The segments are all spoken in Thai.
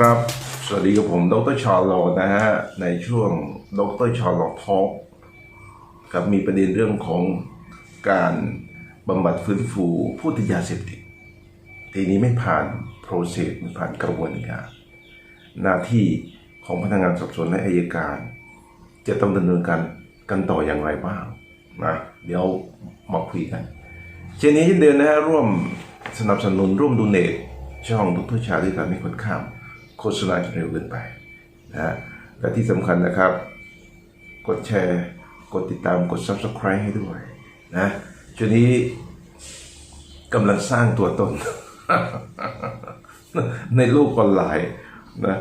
ครับ สวัสดีกับผม ดรชอลโลนะฮะ ในช่วง ดรชอลโลทอล์กครับมีประเด็นเรื่องของการบำบัดฟื้นฟูผู้ติดยาเสพติด ทีนี้ไม่ผ่านโปรเซสไม่ผ่านกระบวนการ หน้าที่ของพนักงานสอบสวนและอายการ จะต้องดำเนินการกันต่ออย่างไรบ้างนะเดี๋ยวมาคุยกันเช่นนี้เช่นเดิมนะฮะร่วมสนับสนุนร่วมดูเนตช่องทุกทุกชาด้วยกันไม่คนข้าม โฆษณาจะเร็วเกินไปนะและที่สำคัญนะครับ กดแชร์ กดติดตามกด Subscribe ให้ด้วยนะช่วงนี้กำลังสร้างตัวตน ในโลกออนไลน์นะ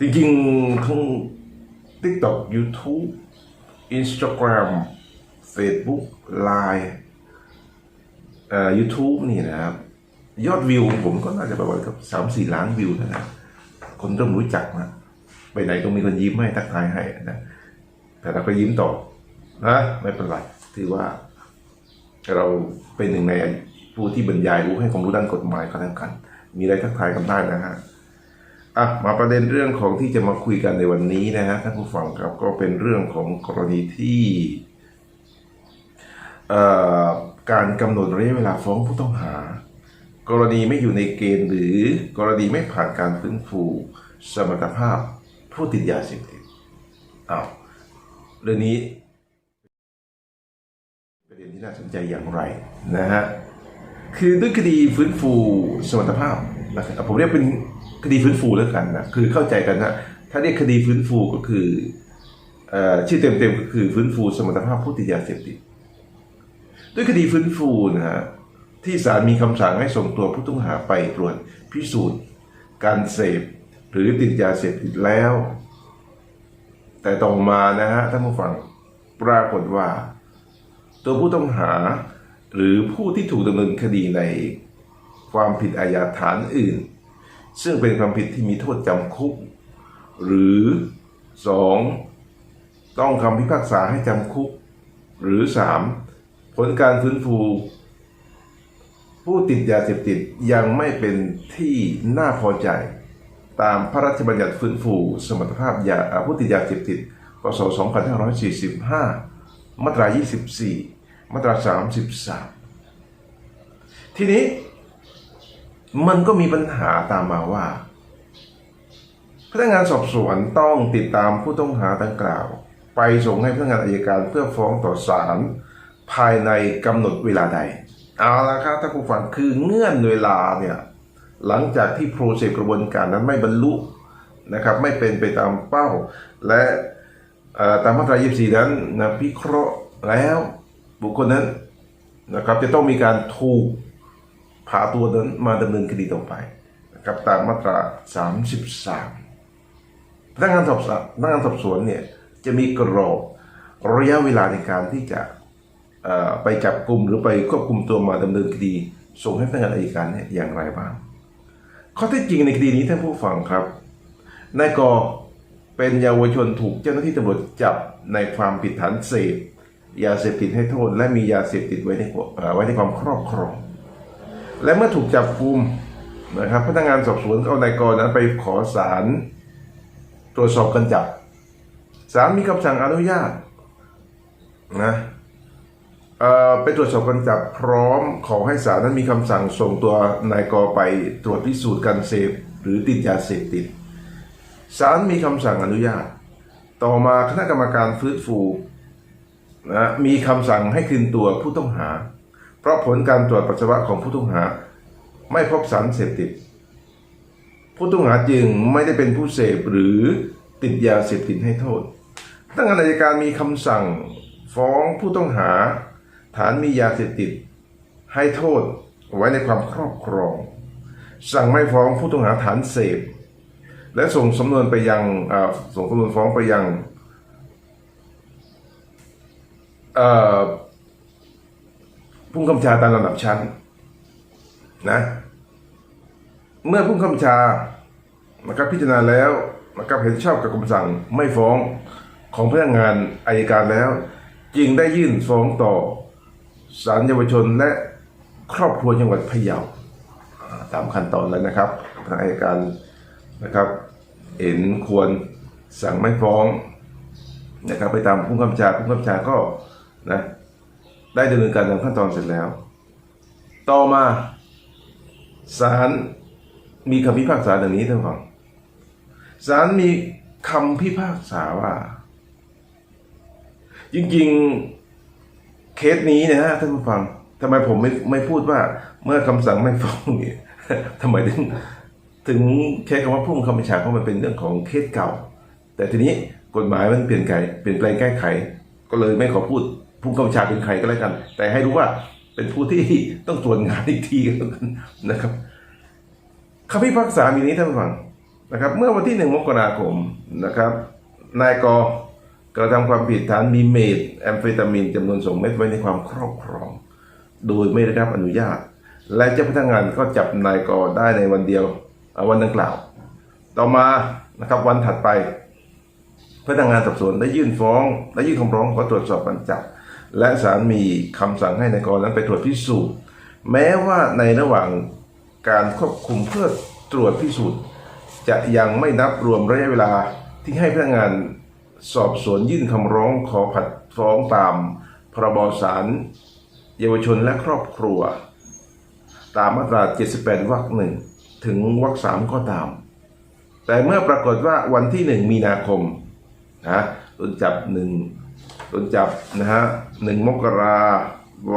จริงๆทั้ง TikTok YouTube Instagram Facebook Line เอ่อ YouTube นี่นะครับ ยอดวิวผมก็น่าจะประมาณกับสามสี่ล้านวิวแล้วนะ คนเริ่มรู้จักนะไปไหนต้องมีคนยิ้มให้ทักทายให้นะแต่เราก็ยิ้มต่อนะไม่เป็นไรถือว่า เราเป็นหนึ่งในผู้ที่บรรยายรู้ให้ความรู้ด้านกฎหมายก็แล้วกัน มีอะไรทักทายกันได้นะฮะอะมาประเด็นเรื่องของที่จะมาคุยกันในวันนี้นะฮะท่านผู้ฟังครับก็เป็นเรื่องของกรณีที่เอ่อการกำหนดระยะเวลาฟ้องผู้ต้องหา กรณีไม่อยู่ในเกณฑ์หรือกรณีไม่ผ่านการฟื้นฟูสมรรถภาพผู้ติดยาเสพติดอ้าวเรื่องนี้ประเด็นที่น่าสนใจอย่างไรนะฮะคือด้วยคดีฟื้นฟูสมรรถภาพนะครับผมเรียกเป็นคดีฟื้นฟูแล้วกันนะคือเข้าใจกันนะถ้าเรียกคดีฟื้นฟูก็คืออชื่อเต็มๆก็คือฟื้นฟูสมรรถภาพผู้ติดยาเสพติด ด้วยคดีฟื้นฟูนะฮะ ที่ศาลมีคำสั่งให้ส่งตัวผู้ต้องหาไปตรวจพิสูจน์ การเสพหรือติดยาเสพติดแล้ว แต่ต่อมานะฮะท่านผู้ฟังปรากฏว่า ตัวผู้ต้องหาหรือผู้ที่ถูกดำเนินคดีในความผิดอาญาฐานอื่น ซึ่งเป็นความผิดที่มีโทษจำคุก หรือ 2. ต้องคำพิพากษาให้จำคุก หรือ 3. ผลการฟื้นฟู ผู้ติดยาเสพติดยังไม่เป็นที่น่าพอใจ ตามพระราชบัญญัติฟื้นฟูสมรรถภาพยาผู้ติดยาเสพติดพศ2545 มาตรา 24 มาตรา 33 ทีนี้มันก็มีปัญหาตามมาว่า พนักงานสอบสวนต้องติดตามผู้ต้องหาดังกล่าว ไปส่งให้พนักงานอายการเพื่อฟ้องต่อศาลภายในกำหนดเวลาใด เอาละครับถ้าผู้ฟังคือเงื่อนเวลาเนี่ยหลังจากที่โปรเซสกระบวนการนั้นไม่บรรลุนะครับไม่เป็นไปตามเป้า และตามมาตรา 24 นั้นนะพิเคราะห์แล้วบุคคลนั้นนะครับจะต้องมีการถูกพาตัวนั้นมาดำเนินคดีต่อไปนะครับตามมาตรา 33พนักงานสอบสวนพนักงานสอบสวนเนี่ยจะมีกรอบระยะเวลาในการที่จะ ไปจับกลุ่มหรือไปควบคุมตัวมาดำเนินคดี ส่งให้พนักงานอัยการเนี่ยอย่างไรบ้างข้อเท็จจริงในคดีนี้ท่านผู้ฟังครับนายกอเป็นเยาวชนถูกเจ้าหน้าที่ตำรวจจับในความผิดฐานเสพยาเสพติดให้โทษ และมียาเสพติดไว้ในไว้ในความครอบครอง และเมื่อถูกจับกุมนะครับพนักงานสอบสวนเอานายกรนั้นไปขอสารตรวจสอบกันจับศาลมีคำสั่งอนุญาตนะ ไปตรวจสอบกันจับพร้อมขอให้ศาลนั้นมีคำสั่งส่งตัวนายกไปตรวจพิสูจน์การเสพหรือติดยาเสพติดศาลมีคำสั่งอนุญาต ต่อมาคณะกรรมการฟื้นฟูนะมีคำสั่งให้คืนตัวผู้ต้องหา เพราะผลการตรวจปัสสาวะของผู้ต้องหา ไม่พบสารเสพติด ผู้ต้องหาจึงไม่ได้เป็นผู้เสพหรือติดยาเสพติดให้โทษตั้งแต่อัยการมีคำสั่งฟ้องผู้ต้องหา ฐานมียาเสพติด ให้โทษไว้ในความครอบครอง สั่งไม่ฟ้องผู้ต้องหาฐานเสพ และส่งสำนวนไปยังส่งสำนวนฟ้องไปยังผู้กำชาตามลำดับชั้นนะ เมื่อผู้กำชานะครับพิจารณาแล้วนะครับเห็นชอบกับคำสั่งไม่ฟ้องของพนักงานอายการแล้ว จึงได้ยื่นฟ้องต่อ ศาลเยาวชนและครอบครัวจังหวัดพะเยาตามขั้นตอนแล้วนะครับทางอายการนะครับ เห็นควรสั่งไม่ฟ้องนะครับ ไปตามผู้กำชาผู้กำชาก็นะได้ดำเนินการตามขั้นตอนเสร็จแล้ว ต่อมาศาลมีคำพิพากษาดังนี้ท่านฟังศาลมีคำพิพากษาว่า จริงๆ เคสนี้นะฮะท่านผู้ฟังทำไมผมไม่ไม่พูดว่าเมื่อคำสั่งไม่ฟ้องเนี่ยทำไมถึงถึงใช้คำว่าผู้บังคับบัญชาเพราะมันเป็นเรื่องของเคสเก่า แต่ทีนี้กฎหมายมันเปลี่ยนไขเปลี่ยนแปลงแก้ไข ก็เลยไม่ขอพูดผู้บังคับบัญชาเป็นใครก็แล้วกัน แต่ให้รู้ว่าเป็นผู้ที่ต้องตรวจงานอีกทีแล้วกันนะครับคำพิพากษามีนี้ท่านผู้ฟังนะครับ เมื่อวันที่หนึ่งมกราคมนะครับ นายก กระทำความผิดฐานมีเมทแอมเฟตามีนจำนวนสองเม็ดไว้ในความครอบครอง โดยไม่ได้รับอนุญาต และเจ้าพนักงานก็จับนายกได้ในวันเดียววันดังกล่าว ต่อมานะครับวันถัดไป พนักงานสอบสวนได้ยื่นฟ้อง และยื่นคำร้องขอตรวจสอบการจับ และศาลมีคำสั่งให้นายกนั้นไปตรวจพิสูจน์ แม้ว่าในระหว่างการควบคุมเพื่อตรวจพิสูจน์ จะยังไม่นับรวมระยะเวลาที่ให้พนักงาน สอบสวนยื่นคำร้องขอผัดฟ้องตามพรบศาลเยาวชนและครอบครัว ตามมาตรา 78 วรรคหนึ่งถึงวรรคสามก็ตาม แต่เมื่อปรากฏว่าวันที่หนึ่งมีนาคมนะโดนจับหนึ่งโดนจับนะฮะหนึ่งมกรา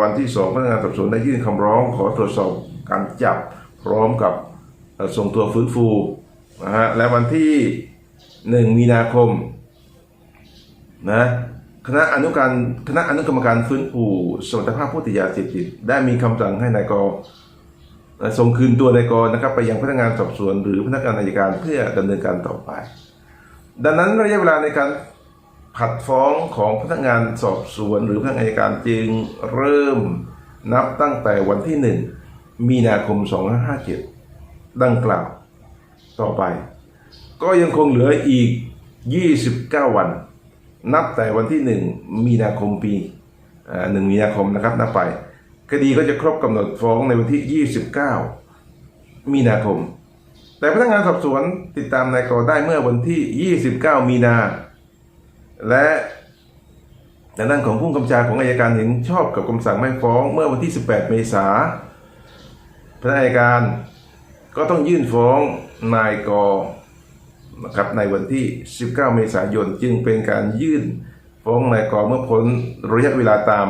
วันที่สองพนักงานสอบสวนได้ยื่นคำร้อง ขอตรวจสอบการจับพร้อมกับส่งตัวฟื้นฟูนะฮะและวันที่หนึ่งมีนาคม นะคณะอนุการคณะอนุกรรมการฟื้นฟูสมรรถภาพผู้ติดยาเสพติดได้มีคำสั่งให้นายกส่งคืนตัวนายกนะครับ ไปยังพนักงานสอบสวน หรือพนักงานอัยการเพื่อดำเนินการต่อไป ดังนั้นระยะเวลาในการผัดฟ้องของพนักงานสอบสวน หรือพนักงานอัยการจึงเริ่มนับตั้งแต่วันที่ 1 มีนาคม 2557 ดังกล่าวต่อไป ก็ยังคงเหลืออีก 29 วัน นับแต่วันที่ 1 มีนาคมปีอ่า1มีนาคมนะครับนับไป คดีก็จะครบกำหนดฟ้องในวันที่ 29 มีนาคม แต่พนักงานสอบสวนติดตามนายกอได้เมื่อวันที่ 29 มีนา และในด้านของผู้กำกับของอายการเห็นชอบกับคำสั่งไม่ฟ้อง เมื่อวันที่ 18 เมษาพนักงานอัยการก็ต้องยื่นฟ้องนายก นะครับในวันที่ 19 เมษายนจึงเป็นการยื่นฟ้องนายกเมื่อพ้นระยะเวลาตาม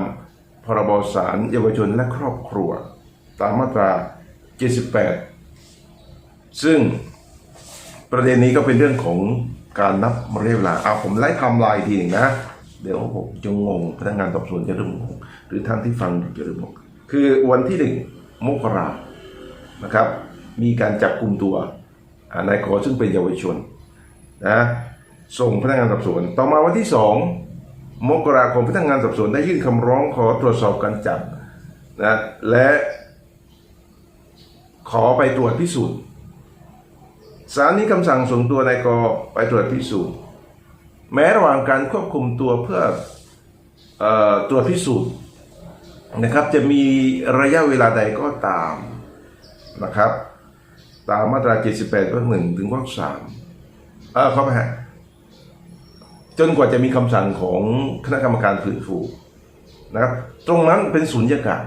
พรบสารเยาวชนและครอบครัว ตามมาตรา 78 ซึ่งประเด็นนี้ก็เป็นเรื่องของการนับระยะเวลาเอาผมไล่ทำลายทีหนึ่งนะ เดี๋ยวผมจะงงพนักงานสอบสวนจะเริ่มงงหรือท่านที่ฟังจะเริ่มงงคือวันที่หนึ่งมกรานะครับ มีการจับกลุ่มตัวนายขอซึ่งเป็นเยาวชน นะส่งพนักงานสอบสวน ต่อมาวันที่สองมกราคมพนักงานสอบสวนได้ยื่นคำร้องขอตรวจสอบการจับนะและขอไปตรวจพิสูจน์ศาลนี้คำสั่งส่งตัวนายกไปตรวจพิสูจน์ แม้ระหว่างการควบคุมตัวเพื่อออตรวจพิสูจน์นะครับจะมีระยะเวลาใดก็ตามนะครับ ตามมาตรา 78วรรคหนึ่งถึงวรรคสาม เออเข้าไปฮะจนกว่าจะมีคำสั่งของคณะกรรมการฟื้นฟูนะครับ ตรงนั้นเป็นศูนยากาศ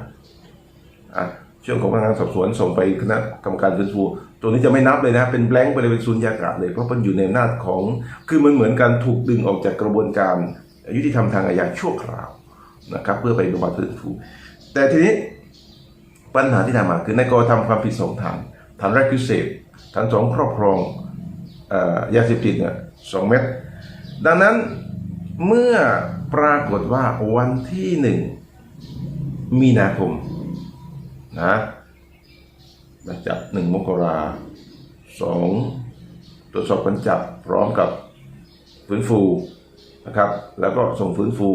อะช่วงของพนักงานสอบสวนส่งไปคณะกรรมการฟื้นฟูตรงนี้จะไม่นับเลยนะเป็นแบงค์ไปเลยเป็นศูนยากาศเลยเพราะมันอยู่ในอำนาจของ คือมันเหมือนการถูกดึงออกจากกระบวนการยุติธรรมทางอาญาชั่วคราวนะครับ เพื่อไปบำบัดฟื้นฟู แต่ทีนี้ปัญหาที่ตามมาคือนายกทำความผิดสองฐานฐานแรกคือเสพฐานสองครอบครอง ยาเสพติดเนี่ยสองเม็ดดังนั้นเมื่อปรากฏว่าวันที่หนึ่งมีนาคมนะนจับหนึ่งมกราสองตรวจสอบการจับพร้อมกับฟื้นฟูนะครับ แล้วก็ส่งฟื้นฟู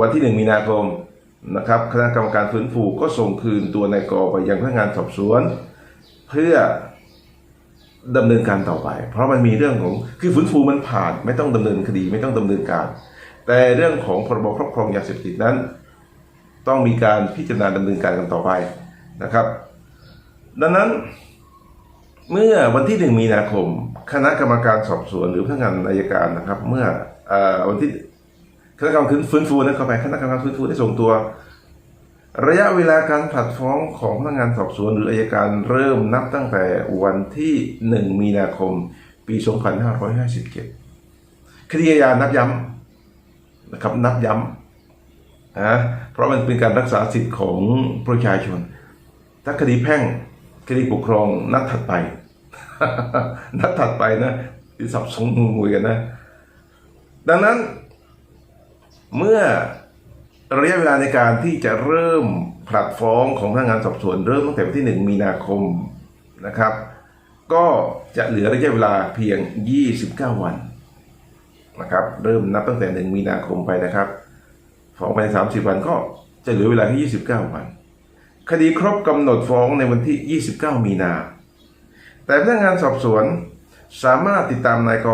วันที่หนึ่งมีนาคมนะครับคณะกรรมการฟื้นฟูก็ส่งคืนตัวนายกไปยังพนักงานสอบสวน เพื่อ ดำเนินการต่อไป เพราะมันมีเรื่องของคือฟื้นฟูมันผ่านไม่ต้องดำเนินคดีไม่ต้องดำเนินการ แต่เรื่องของพรบครอบครองยาเสพติดนั้น ต้องมีการพิจารณาดำเนินการกันต่อไปนะครับ ดังนั้นเมื่อวันที่หนึ่งมีนาคม คณะกรรมการสอบสวนหรือพนักงานอายการนะครับ เมื่อออวันที่คณะกรรมการฟื้นฟูนะเข้าไปคณะกรรมการฟื้นฟูได้ส่งตัว ระยะเวลาการผัดฟ้องของพนักงานสอบสวนหรืออายการเริ่มนับตั้งแต่วันที่ 1 มีนาคม ปี 2557 คดีอาญานับย้ำนะครับนับย้ำนะเพราะมันเป็นการรักษาสิทธิ์ของประชาชน ถ้าคดีแพ่งคดีปกครองนัดถัดไป นัดถัดไปนะสับสนงงวยกันนะ ดังนั้นเมื่อ ระยะเวลาในการที่จะเริ่มผลัดฟ้องของพนักงานสอบสวนเริ่มตั้งแต่วันที่ 1 มีนาคมนะครับ ก็จะเหลือระยะเวลาเพียง 29 วันนะครับ เริ่มนับตั้งแต่ 1 มีนาคมไปนะครับฟ้องไปใน30 วันก็จะเหลือเวลาแค่29 วัน คดีครบกำหนดฟ้องในวันที่ 29 มีนา แต่พนักงานสอบสวนสามารถติดตามนายก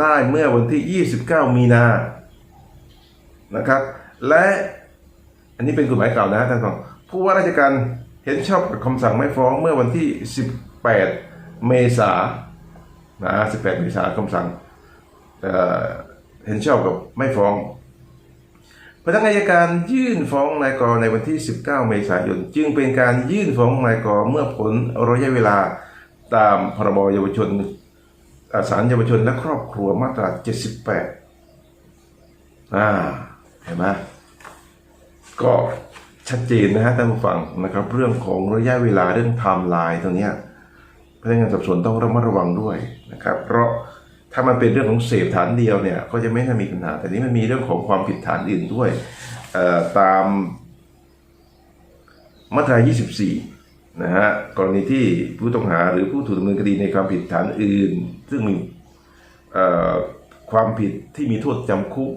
ได้เมื่อวันที่ 29 มีนานะครับ และอันนี้เป็นกฎหมายเก่านะท่านผู้ผู้ว่าราชการเห็นชอบกับคำสั่งไม่ฟ้องเมื่อวันที่ 18 เมษายนนะ18 เมษายนคำสั่งเเห็นชอบกับไม่ฟ้องพนักงานอัยการยื่นฟ้องนายกในวันที่ 19 เมษายน จึงเป็นการยื่นฟ้องนายกเมื่อผลระยะเวลาตามพรบเยาวชนอ่าศาลเยาวชนและครอบครัวมาตรา 78อ่า เห็นไหมก็ชัดเจนนะฮะท่านผู้ฟังนะครับ เรื่องของระยะเวลาเรื่องไทม์ไลน์ตรงนี้พนักงานสอบสวนต้องระมัดระวังด้วยนะครับ เพราะถ้ามันเป็นเรื่องของเสพฐานเดียวเนี่ยก็จะไม่น่ามีปัญหา แต่นี้มันมีเรื่องของความผิดฐานอื่นด้วยตามมาตรา 24 นะฮะ กรณีที่ผู้ต้องหาหรือผู้ถูกดำเนินคดีในความผิดฐานอื่น ซึ่งมีความผิดที่มีโทษจำคุก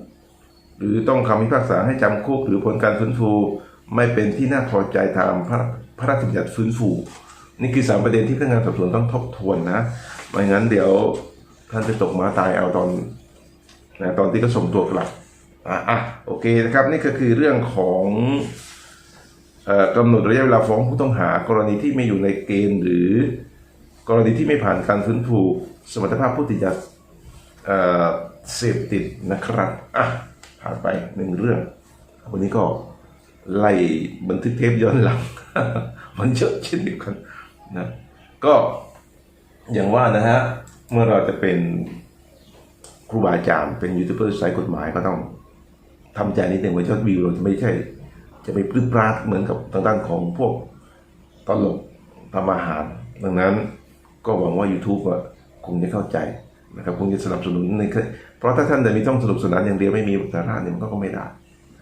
หรือต้องคำพิพากษาให้จำคุกหรือผลการฟื้นฟู ไม่เป็นที่น่าพอใจตามพระพระราชบัญญัติฟื้นฟู นี่คือสามประเด็นที่พนักงานสอบสวนต้องทบทวนนะไม่งั้นเดี๋ยวท่านจะตกมาตายเอาตอนนะตอนที่ก็ส่งตัวกลับอะอะโอเคนะครับนี่ก็คือเรื่องของกำหนดระยะเวลาฟ้องผู้ต้องหากรณีที่ไม่อยู่ในเกณฑ์หรือกรณีที่ไม่ผ่านการฟื้นฟูสมรรถภาพผู้ติดยาเอ่อเสพติดนะครับอะ ผ่านไปหนึ่งเรื่อง วันนี้ก็ไล่บันทึกเทปย้อนหลัง มันเยอะเช่นเดียวกันนะก็อย่างว่านะฮะ เมื่อเราจะเป็นครูบาอาจารย์เป็นยูทูบเบอร์สายกฎหมายก็ต้องทำใจนิดหนึ่งว่ายอดวิวเราจะไม่ใช่ จะไปปลื้มปราดเหมือนกับทางด้านของพวกตลกทำอาหาร ดังนั้นก็หวังว่า YouTube อะคงจะเข้าใจนะครับคงจะสนับสนุนใน เพราะถ้าท่านแต่มีต้องสนุกสนานอย่างเดียวไม่มีสาระเนี่ยมันก็ไม่ได้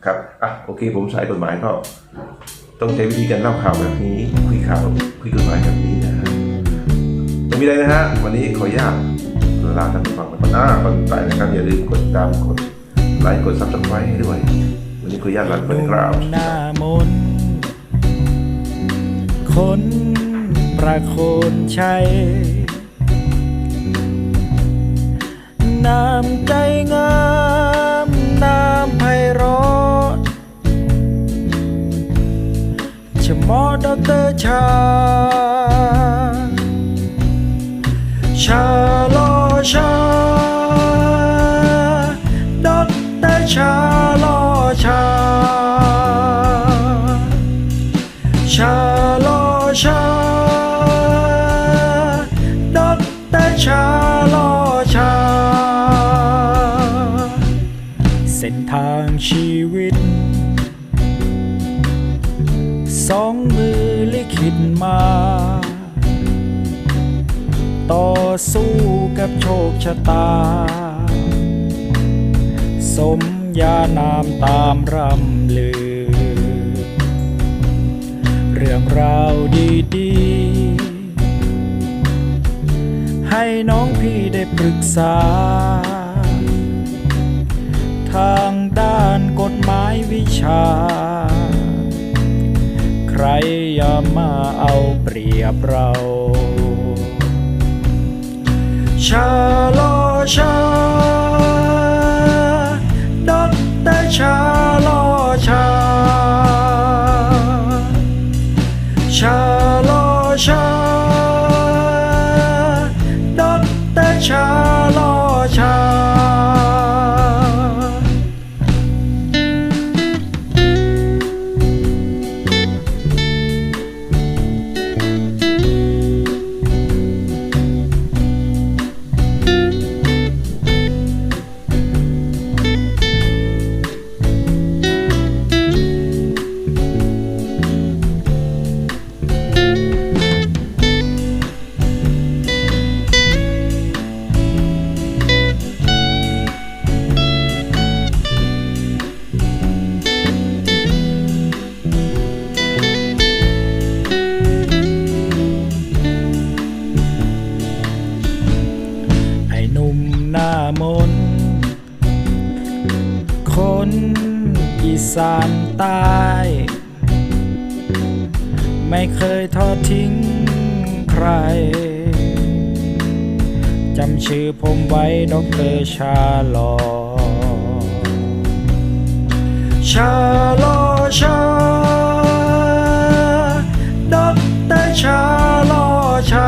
ครับอะโอเค ผมสายกฎหมายก็ ต้องใช้วิธีการเล่าข่าวแบบนี้คุยข่าวคุยกฎหมายแบบนี้นะฮะไม่มีอะไรนะฮะวันนี้ขออนุญาตลาท่านผู้ฟังไปก่อนนะก่อนไปนะครับอย่าลืมกดติดตามกดไลค์กดซับสไครต์ให้ด้วย วันนี้ขออนุญาตลาไปก่อนครับหน้ามนต์คนประโคนชัย น้ำใจงาม น้ำไพเราะชะมอดอกเตอร์ชา ชาลอชา ดอกเตอร์ชาลอชา มา ต่อสู้กับโชคชะตา สมยานามตามรำลือ เรื่องราวดีๆ ให้น้องพี่ได้ปรึกษา ทางด้านกฎหมายวิชา ใคร อย่ามาเอาเปรียบเรา มน คนอีสานใต้ไม่เคยทอดทิ้งใคร จำชื่อผมไว้ดอกเตอร์ชาลอ ชาลอชาดอกเตอร์ชาลอชา